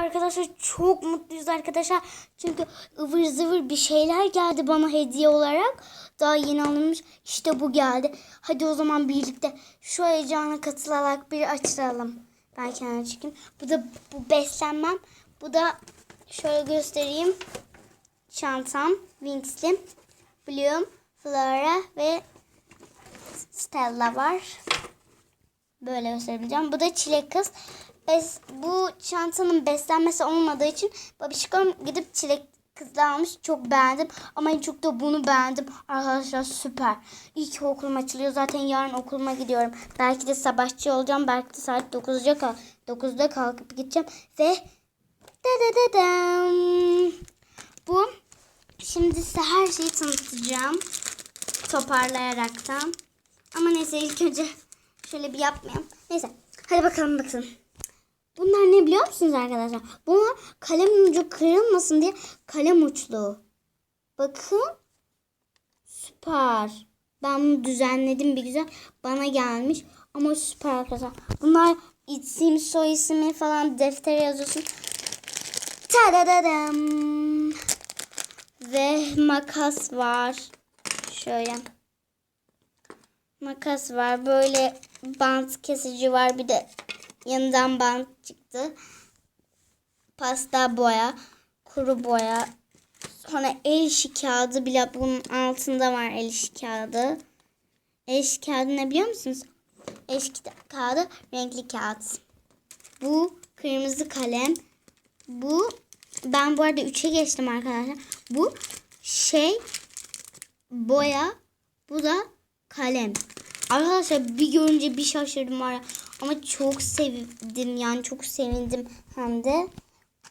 Arkadaşlar çok mutluyuz arkadaşlar. Çünkü ıvır zıvır bir şeyler geldi bana hediye olarak. Daha yeni alınmış. İşte bu geldi. Hadi o zaman birlikte şu heyecana katılarak bir açalım. Ben kenara çıkayım. Bu da bu beslenmem. Bu da şöyle göstereyim. Çantam. Wings'li. Bloom, Flora ve Stella var. Böyle gösterebileceğim. Bu da çilek kız. Bes, bu çantanın beslenmesi olmadığı için babişkom gidip çilek kızla almış. Çok beğendim. Ama en çok da bunu beğendim. Arkadaşlar süper. İyi ki okulum açılıyor. Zaten yarın okuluma gidiyorum. Belki de sabahçı olacağım. Belki de saat 9'da, kal 9'da kalkıp gideceğim. Ve da da da dam. Bu şimdi size her şeyi tanıtacağım. Toparlayaraktan. Ama neyse ilk önce şöyle bir yapmayayım. Neyse hadi bakalım bakın. Bunlar ne biliyor musunuz arkadaşlar? Bunlar kalem ucu kırılmasın diye kalem uçlu. Bakın. Süper. Ben bunu düzenledim bir güzel. Bana gelmiş. Ama süper arkadaşlar. Bunlar isim, soy ismi falan deftere yazıyorsun. Tadadadam. Ve makas var. Şöyle. Makas var. Böyle bant kesici var. Bir de yanından bant çıktı. Pasta boya. Kuru boya. Sonra el işi kağıdı bile bunun altında var el işi kağıdı. El işi kağıdı ne biliyor musunuz? El işi kağıdı renkli kağıt. Bu kırmızı kalem. Bu ben bu arada 3'e geçtim arkadaşlar. Bu şey boya. Bu da kalem. Arkadaşlar bir görünce bir şaşırdım var. Ama çok sevdim yani çok sevindim hem de.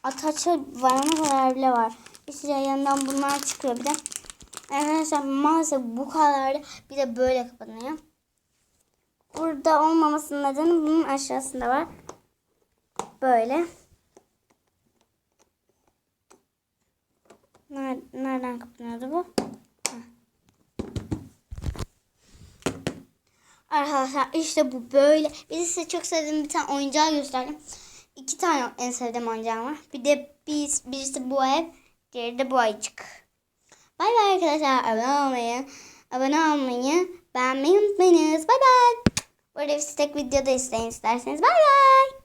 Ataça varana kadar bile var. İşte yanından bunlar çıkıyor bir de. Arkadaşlar maalesef bu kadar bir de böyle kapanıyor. Burada olmamasının nedeni bunun aşağısında var. Böyle. Ner- Nereden kapanıyordu bu? Arkadaşlar işte bu böyle. Bir de size çok sevdiğim bir tane oyuncağı gösterdim. İki tane en sevdiğim oyuncağım var. Bir de bir, birisi bu ev, diğeri de bu ayıcık. Bay bay arkadaşlar. Abone olmayı, abone olmayı, beğenmeyi unutmayınız. Bay bay. Böyle bir tek videoda isteyin isterseniz. Bay bay.